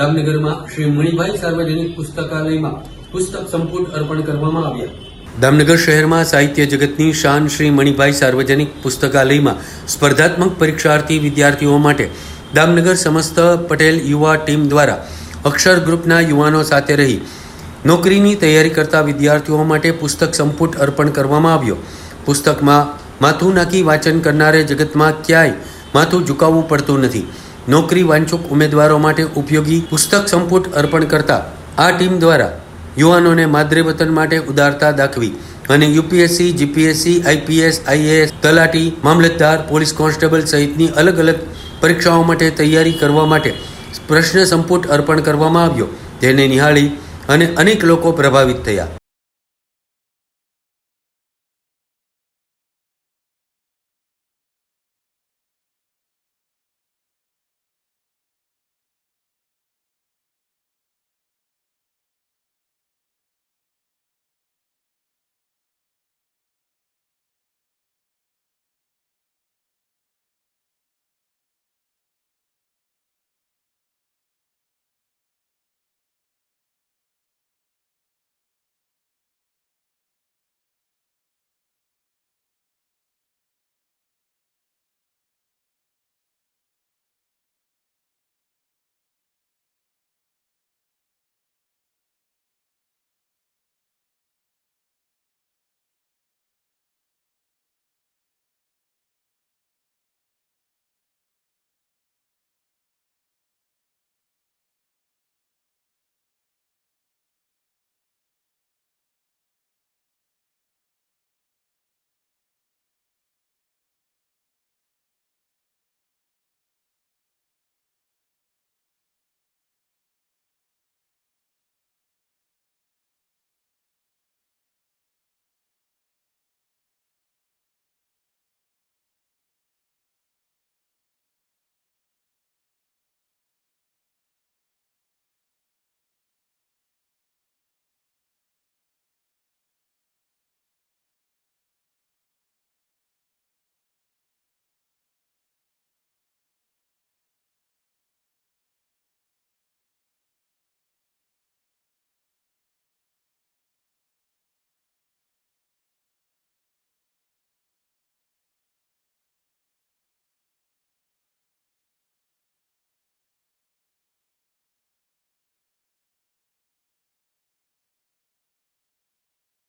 દામનગરમાં શ્રી મણિભાઈ સાર્વજનિક પુસ્તકાલયમાં પુસ્તક સંપુટ અર્પણ કરવામાં આવ્યા. દામનગર શહેરમાં સાહિત્ય જગતની શાન શ્રી મણિભાઈ સાર્વજનિક પુસ્તકાલયમાં સ્પર્ધાત્મક પરીક્ષાર્થી વિદ્યાર્થીઓ માટે દામનગર સમસ્ત પટેલ યુવા ટીમ દ્વારા અક્ષર ગ્રુપના યુવાનો સાથે રહી નોકરીની તૈયારી કરતા વિદ્યાર્થીઓ માટે પુસ્તક સંપુટ અર્પણ કરવામાં આવ્યો. પુસ્તકમાં, માથું નાખી વાંચન કરનારે જગતમાં ક્યાંય માથું ઝુકાવવું પડતું નથી. નોકરી વાંચુક ઉમેદવારો માટે ઉપયોગી પુસ્તક સંપુટ અર્પણ કરતા આ ટીમ દ્વારા યુવાનોને માદરે માટે ઉદારતા દાખવી અને યુપીએસસી, જીપીએસસી, આઈપીએસ, આઈએએસ, તલાટી, મામલતદાર, પોલીસ કોન્સ્ટેબલ સહિતની અલગ અલગ પરીક્ષાઓ માટે તૈયારી કરવા માટે પ્રશ્ન સંપુટ અર્પણ કરવામાં આવ્યો. જેને નિહાળી અને અનેક લોકો પ્રભાવિત થયા.